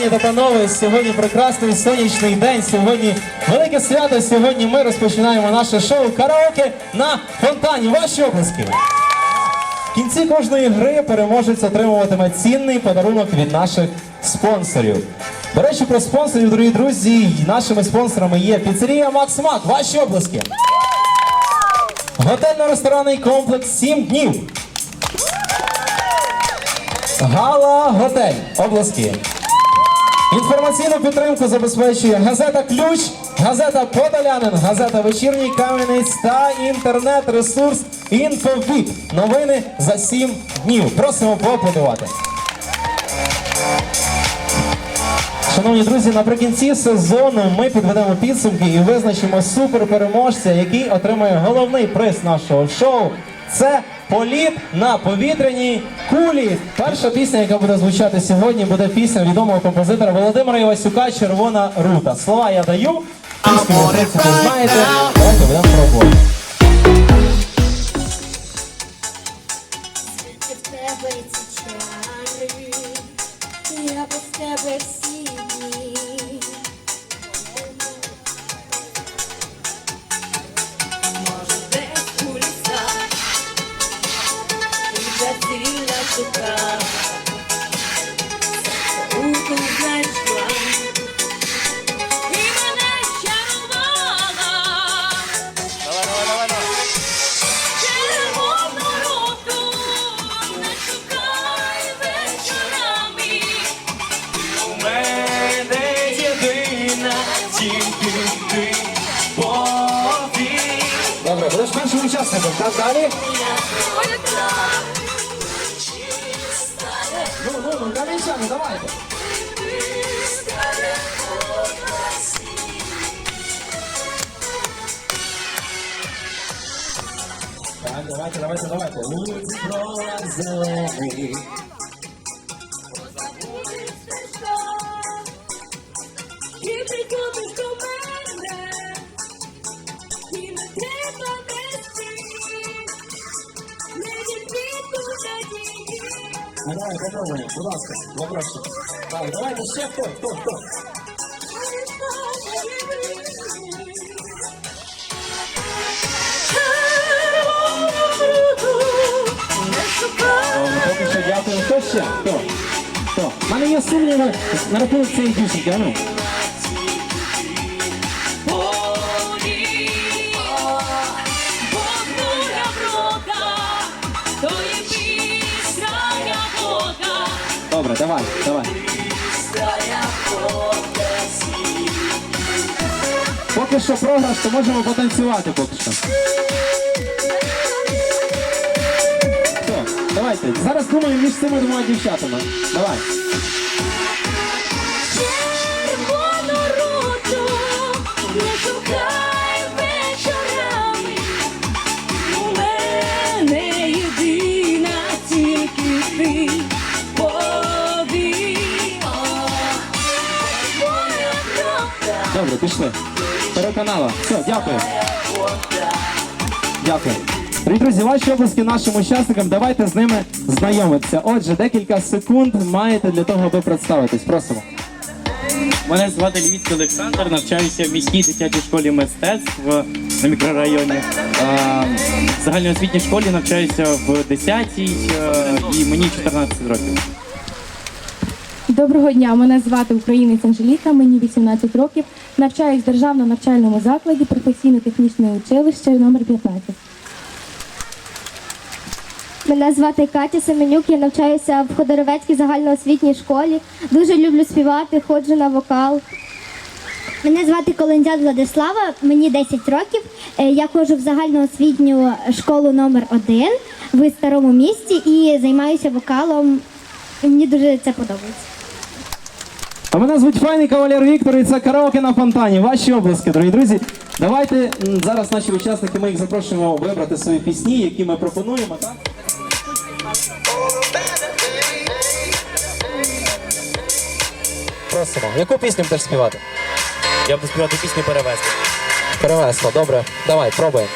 пані та панове. Сьогодні прекрасний сонячний день. Сьогодні велике свято. Сьогодні ми розпочинаємо наше шоу караоке на фонтані. Ваші оплески. В кінці кожної гри переможець отримуватиме цінний подарунок від наших спонсорів. До речі, про спонсорів, дорогі друзі, нашими спонсорами є піцерія Макс Мак. Ваші оплески. Готельно-ресторанний комплекс 7 днів. Гала Готель. Обласки. Інформаційну підтримку забезпечує газета Ключ, газета Подолянин, газета Вечірній Кам'янець та інтернет-ресурс Інфовіп. Новини за 7 днів. Просимо поаплодувати. Шановні друзі, наприкінці сезону ми підведемо підсумки і визначимо суперпереможця, який отримає головний приз нашого шоу. Це політ на повітряній кулі. Перша пісня, яка буде звучати сьогодні, буде пісня відомого композитора Володимира Івасюка Червона рута. Слова я даю. Пісню ви знаєте. Давайте будемо пробувати. Ну, давай, попробуємо, будь ласка, запрошую. Так, давайте ще хто, хто, хто. Добре, поки що дякую. Хто ще? Хто? Хто? Мене є сумніви на рахунок цієї дівчинки, а ну. Давай, давай. Поки що програш, то можемо потанцювати поки що. Все, Давайте. Зараз думаємо між цими двома дівчатами. Давай. Пішли. Переконала. Все, дякую. Дякую. Дорогі друзі, ваші обласки нашим учасникам. Давайте з ними знайомитися. Отже, декілька секунд маєте для того, аби представитись. Просимо. Мене звати Львівський Олександр, навчаюся в міській дитячій школі мистецтв на мікрорайоні. В загальноосвітній школі навчаюся в 10-й е, і мені 14 років. Доброго дня, мене звати Українець Анжеліка, мені 18 років. Навчаюсь в державному навчальному закладі професійно-технічне училище номер 15. Мене звати Катя Семенюк, я навчаюся в Ходоровецькій загальноосвітній школі. Дуже люблю співати, ходжу на вокал. Мене звати Колендяк Владислава, мені 10 років. Е, Я ходжу в загальноосвітню школу номер 1 в старому місті і займаюся вокалом. Мені дуже це подобається. А мене звуть Файний кавалер Віктор і це караоке на фонтані. Ваші обласки, дорогі друзі. Давайте зараз наші учасники, ми їх запрошуємо вибрати свої пісні, які ми пропонуємо, так? Просимо. Яку пісню будеш співати? Я буду співати пісню перевезти. Перевесло, добре. Давай, пробуємо.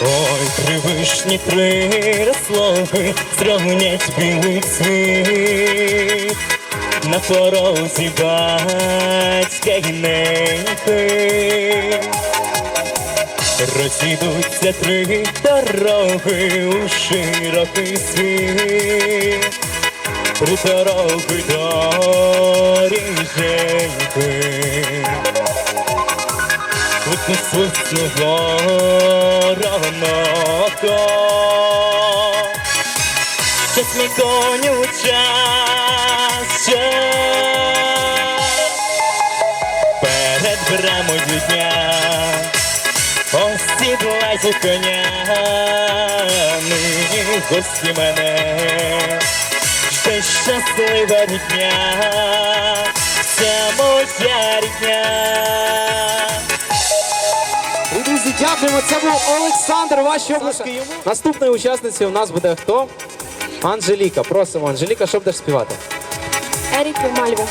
Ой, три розлоги, стромнять білий цвіт. На порозі батька й неньки. Розійдуться три дороги у широкий світ. Три дороги доріженьки. Свисну, свисну воронoko Час мій коню, час, час Перед брамою дня Осідлайся коня Нині гості мене. Ще щаслива рідня Вся моя рідня дякуємо. Це був Олександр. Ваші обласки. Наступною учасницею у нас буде хто? Анжеліка. Просимо, Анжеліка, що будеш співати? Ерік Мальва.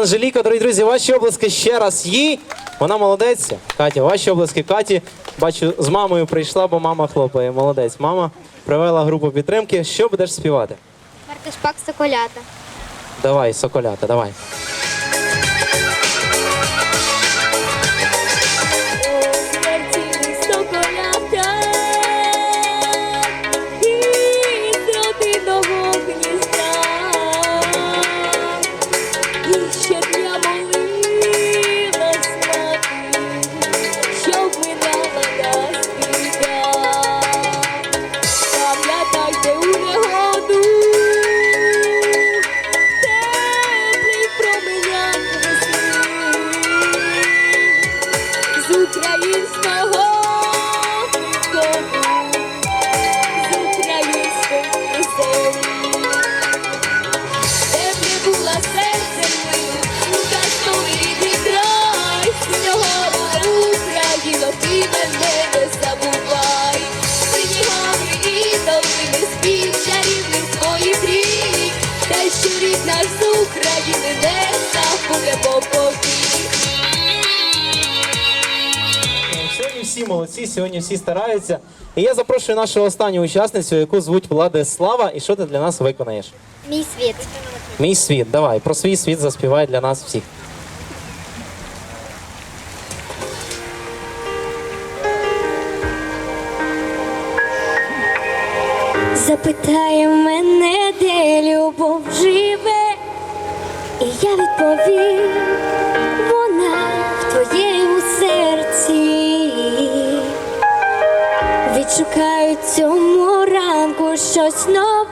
Анжеліка, дорогі друзі. Ваші обласки ще раз їй. Вона молодець. Катя, ваші обласки Каті. Бачу, з мамою прийшла, бо мама хлопає. Молодець. Мама привела групу підтримки. Що будеш співати? Мартишпак Соколята. Давай, соколята, давай. Повік. Сьогодні всі молодці, сьогодні всі стараються. І я запрошую нашу останню учасницю, яку звуть Владислава. І що ти для нас виконаєш? Мій світ. Мій світ, давай, про свій світ заспівай для нас всіх. Запитає мене, де любов живе, і я відповім, вона в твоєму серці. Відшукаю цьому ранку щось нове,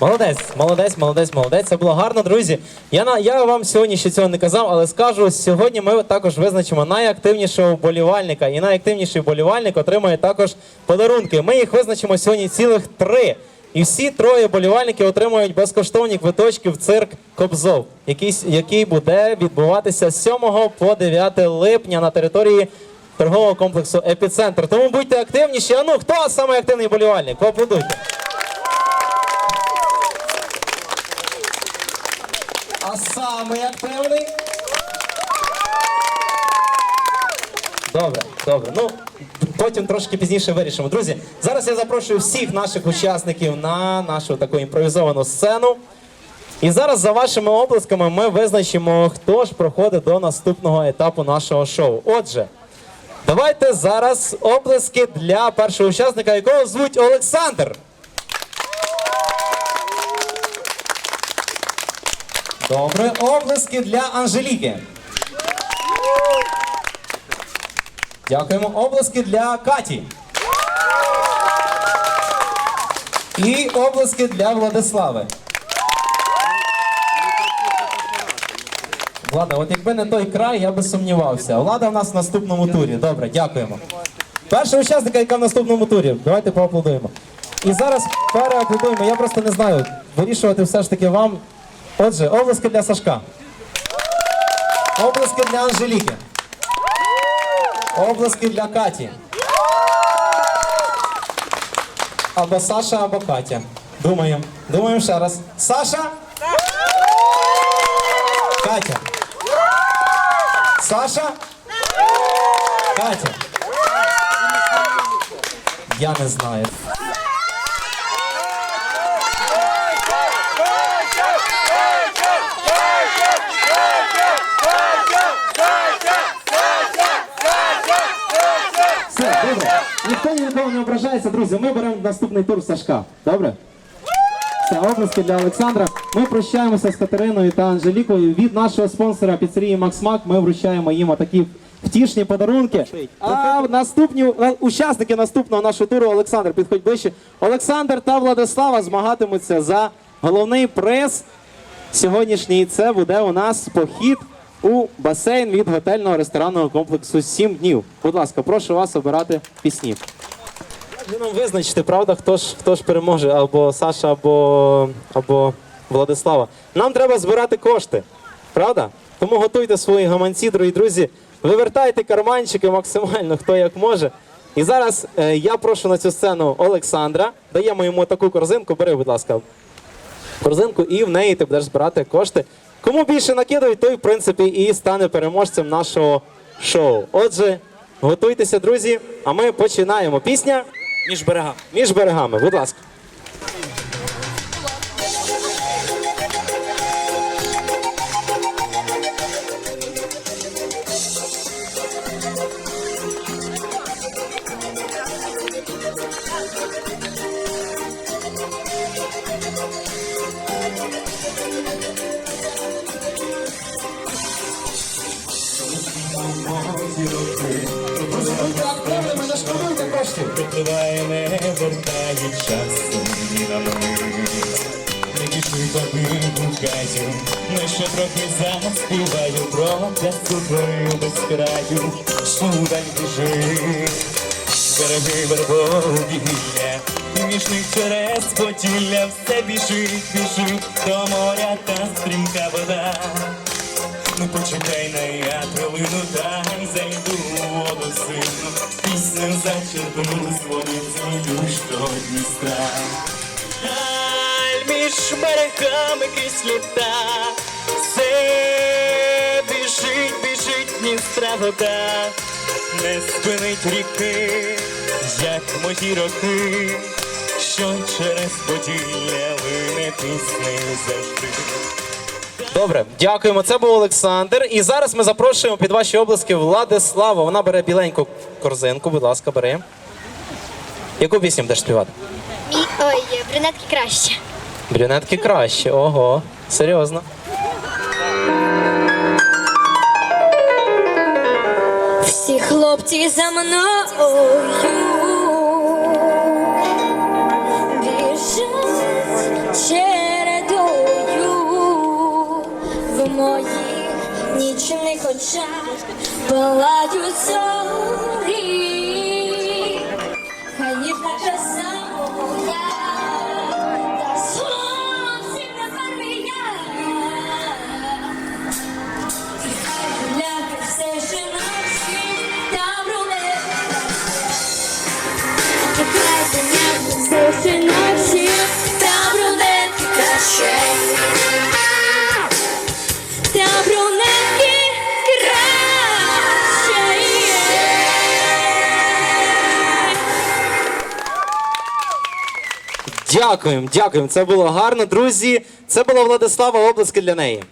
Молодець, молодець, молодець, молодець. Це було гарно, друзі. Я на я вам сьогодні ще цього не казав, але скажу, сьогодні ми також визначимо найактивнішого вболівальника. І найактивніший вболівальник отримає також подарунки. Ми їх визначимо сьогодні цілих три. І всі троє вболівальників отримують безкоштовні квиточки в цирк Кобзов, який, який буде відбуватися з 7 по 9 липня на території торгового комплексу Епіцентр. Тому будьте активніші. А ну, хто самий активний вболівальник? Поаплодуйте. А самий активний? Добре, добре. Ну, потім трошки пізніше вирішимо. Друзі, зараз я запрошую всіх наших учасників на нашу таку імпровізовану сцену. І зараз за вашими оплесками ми визначимо, хто ж проходить до наступного етапу нашого шоу. Отже, давайте зараз оплески для першого учасника, якого звуть Олександр. Добре, оплески для Анжеліки. Дякуємо. Оплески для Каті. І оплески для Владислави. Влада, от якби не той край, я би сумнівався. Влада в нас в наступному турі. Добре, дякуємо. Першого учасника, яка в наступному турі. Давайте поаплодуємо. І зараз переаплодуємо. Я просто не знаю. Вирішувати все ж таки вам. Отже, облески для Сашка. Облески для Анжеліки. Облески для Каті. Або Саша, або Катя. Думаємо. Думаємо ще раз. Саша? Катя. Саша? Катя. Я не знаю. Добре. Ніхто ні на кого не ображається, друзі. Ми беремо наступний тур Сашка. Добре? Все, облески для Олександра. Ми прощаємося з Катериною та Анжелікою. Від нашого спонсора піцерії Максмак ми вручаємо їм такі втішні подарунки. А наступні е, учасники наступного нашого туру Олександр, підходь ближче. Олександр та Владислава змагатимуться за головний приз сьогоднішній. Це буде у нас похід у басейн від готельного ресторанного комплексу «Сім днів. Будь ласка, прошу вас обирати пісні. Ви нам визначите, правда, хто ж хто ж переможе, або Саша, або, або Владислава. Нам треба збирати кошти, правда? Тому готуйте свої гаманці, дорогі друзі. Вивертайте карманчики максимально, хто як може. І зараз е, я прошу на цю сцену Олександра. Даємо йому таку корзинку. Бери, будь ласка, корзинку, і в неї ти будеш збирати кошти. Кому більше накидають, той, в принципі, і стане переможцем нашого шоу. Отже, готуйтеся, друзі, а ми починаємо. Пісня Між берегами. між берегами, будь ласка. Пропливає, не вертає часу. Ні на мить. Не пішли тобі гукаю, не ще трохи заспіваю про пляску твою без краю, Судай біжи, береги вербовілля, і між них через потілля все біжить, біжить до моря та стрімка вода. Ну почекай на я хвилину, дай зайду воду сильно, пісню зачерпну з води змію, що Дністра. Даль між берегами кислота, все біжить, біжить Дністра вода, не спинить ріки, як мої роки, що через поділля лине піснею завжди. Добре, дякуємо. Це був Олександр. І зараз ми запрошуємо під ваші обласки Владиславу. Вона бере біленьку корзинку. Будь ласка, бери. Яку пісню будеш співати? Ой, брюнетки краще. Брюнетки краще. Ого, серйозно. Всі хлопці за мною біжать нічних очах палають зорі. Хай ніжна краса моя, та зовсім не першия. І хай гуляти все ще ночі, та брунетка. І хай гуляти все ще ночі, Дякуємо, дякуємо. Це було гарно, друзі. Це була Владислава обласки для неї.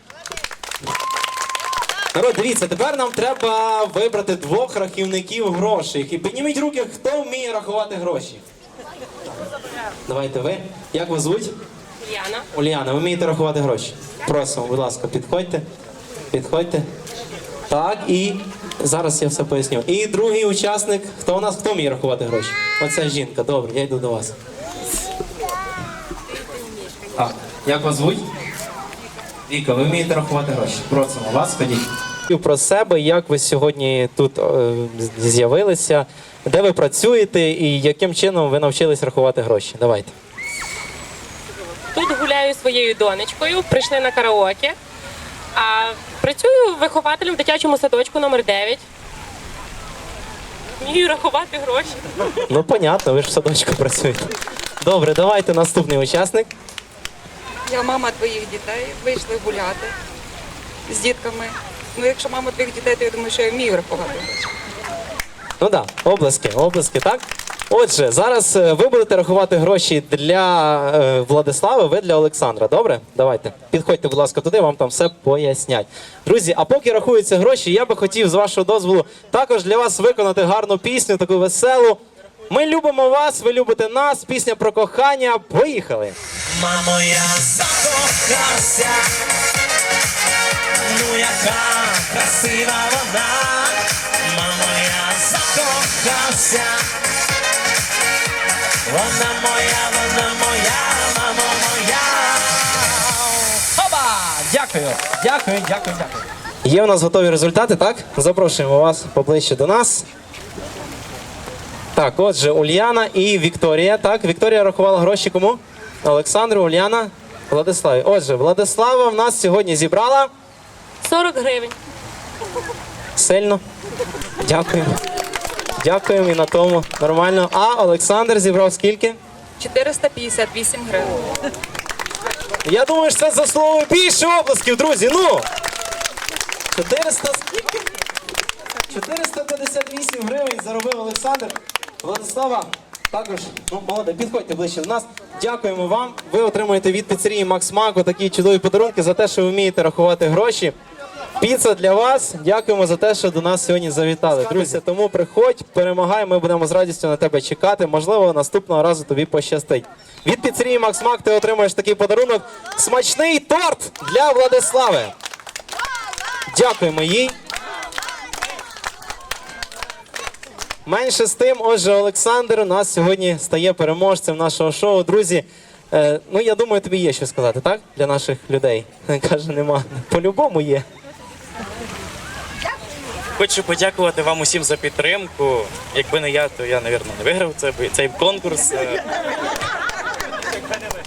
Народ, дивіться, тепер нам треба вибрати двох рахівників грошей. І підніміть руки, хто вміє рахувати гроші. Давайте ви. Як вас звуть? Яна. Ульяна, ви вмієте рахувати гроші? Просимо, будь ласка, підходьте. Підходьте. Так, і зараз я все поясню. І другий учасник, хто у нас хто вміє рахувати гроші? Оця жінка, добре, я йду до вас. Так, як вас звуть? Віка, ви вмієте рахувати гроші? Просимо вас, ходіть. Про себе, як ви сьогодні тут е, з'явилися, де ви працюєте і яким чином ви навчились рахувати гроші? Давайте. Тут гуляю своєю донечкою, прийшли на караоке. А працюю вихователем в дитячому садочку номер 9. Вмію рахувати гроші. Ну, понятно, ви ж в садочку працюєте. Добре, давайте наступний учасник. Я мама твоїх дітей, вийшли гуляти з дітками. Ну, якщо мама твоїх дітей, то я думаю, що я вмію рахувати. Ну так, да, обласки, обласки, так? Отже, зараз е, ви будете рахувати гроші для е, Владислави, ви для Олександра. Добре? Давайте. Підходьте, будь ласка, туди, вам там все пояснять. Друзі, а поки рахуються гроші, я би хотів з вашого дозволу також для вас виконати гарну пісню, таку веселу. Ми любимо вас, ви любите нас. Пісня про кохання. Поїхали! Мамо, я закохався, ну яка красива вона, мамо, я закохався, вона моя, вона моя, мамо моя. Опа! Дякую, дякую, дякую, дякую. Є у нас готові результати, так? Запрошуємо вас поближче до нас. Так, отже, Ульяна і Вікторія. Так, Вікторія рахувала гроші кому? Олександру, Ульяна, Владиславі. Отже, Владислава в нас сьогодні зібрала 40 гривень. сильно. Дякуємо. Дякуємо і на тому нормально. А Олександр зібрав скільки? 458 гривень. Я думаю, що це заслуговує більше обласків, друзі. Ну! 400 скільки? 458 гривень заробив Олександр. Владислава, також, ну, молоде, підходьте ближче до нас. Дякуємо вам. Ви отримуєте від піцерії Макс Мако такі чудові подарунки за те, що ви вмієте рахувати гроші. Піца для вас. Дякуємо за те, що до нас сьогодні завітали. Друзі, тому приходь, перемагай. Ми будемо з радістю на тебе чекати. Можливо, наступного разу тобі пощастить. Від піцерії Макс Мак ти отримаєш такий подарунок. Смачний торт для Владислави. Дякуємо їй. Менше з тим, отже, Олександр у нас сьогодні стає переможцем нашого шоу. Друзі, е, ну я думаю, тобі є що сказати, так? Для наших людей. Каже, нема. По-любому є. Хочу подякувати вам усім за підтримку. Якби не я, то я, мабуть, не виграв це, цей конкурс.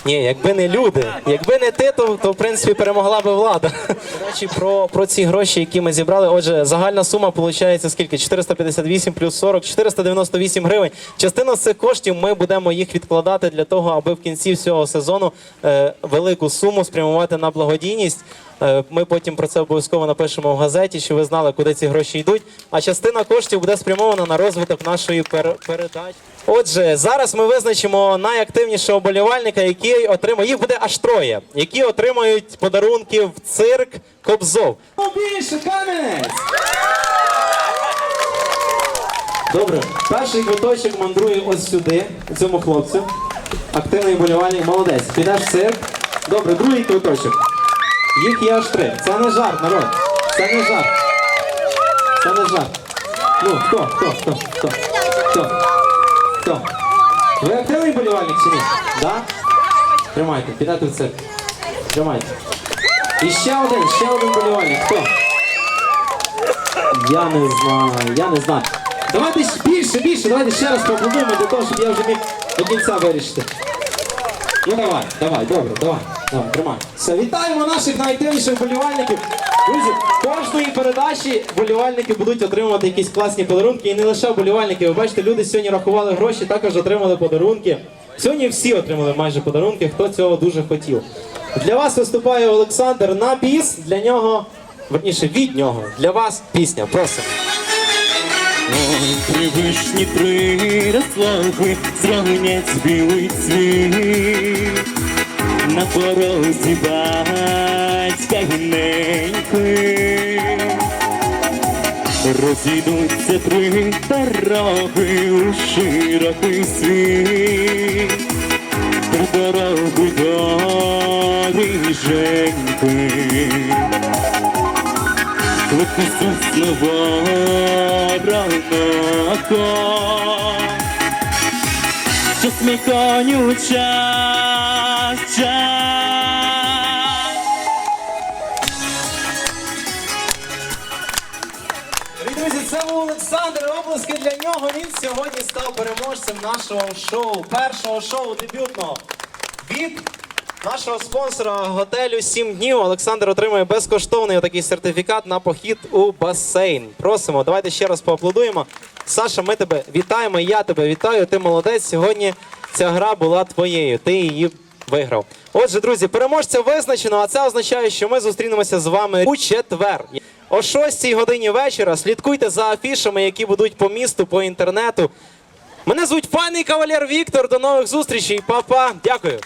Ні, якби не люди, якби не ти, то, то в принципі перемогла би влада. До речі, про, про ці гроші, які ми зібрали. Отже, загальна сума виходить скільки? 458 плюс 40, 498 гривень. Частину з цих коштів ми будемо їх відкладати для того, аби в кінці всього сезону е, велику суму спрямувати на благодійність. Е, Ми потім про це обов'язково напишемо в газеті, щоб ви знали, куди ці гроші йдуть. А частина коштів буде спрямована на розвиток нашої пер- передачі. Отже, зараз ми визначимо найактивнішого оболівальника, який отримає. Їх буде аж троє, які отримають подарунки в цирк Кобзов. Більше камінець! Добре, перший квиточок мандрує ось сюди, цьому хлопцю. Активний болівальник, молодець. Підеш в цирк. Добре, другий квиточок. Їх є аж три. Це не жарт, народ. Це не жарт. Це не жарт. Ну, хто, хто, хто? Хто? Хто? Ви активний болівальник чи ні? Да? Тримайте, підете в цирк. Тримайте. І ще один, ще один болівальник. Хто? Я не знаю, я не знаю. Давайте більше, більше, давайте ще раз поаплодуємо для того, щоб я вже міг до кінця вирішити. Ну давай, давай, добре, давай, давай, тримай. Все, вітаємо наших найактивніших вболівальників. Друзі, кожної передачі вболівальники будуть отримувати якісь класні подарунки. І не лише вболівальники. Ви бачите, люди сьогодні рахували гроші, також отримали подарунки. Сьогодні всі отримали майже подарунки, хто цього дуже хотів. Для вас виступає Олександр на біс. Для нього, верніше, від нього. Для вас пісня. Просимо. Три розлоги зронять білий цвіт на порозі батька гненьки. Розійдуться три дороги у широкий світ, три дороги до ріженьки. Коню час, час Дорогі друзі, це був Олександр. Обласки для нього. Він сьогодні став переможцем нашого шоу, першого шоу дебютного. Від нашого спонсора готелю 7 днів Олександр отримує безкоштовний такий сертифікат на похід у басейн. Просимо, давайте ще раз поаплодуємо. Саша, ми тебе вітаємо. Я тебе вітаю. Ти молодець. Сьогодні ця гра була твоєю. Ти її виграв. Отже, друзі, переможця визначено, а це означає, що ми зустрінемося з вами у четвер. О 6 годині вечора слідкуйте за афішами, які будуть по місту, по інтернету. Мене звуть паний кавалер Віктор. До нових зустрічей, Па-па. Дякую.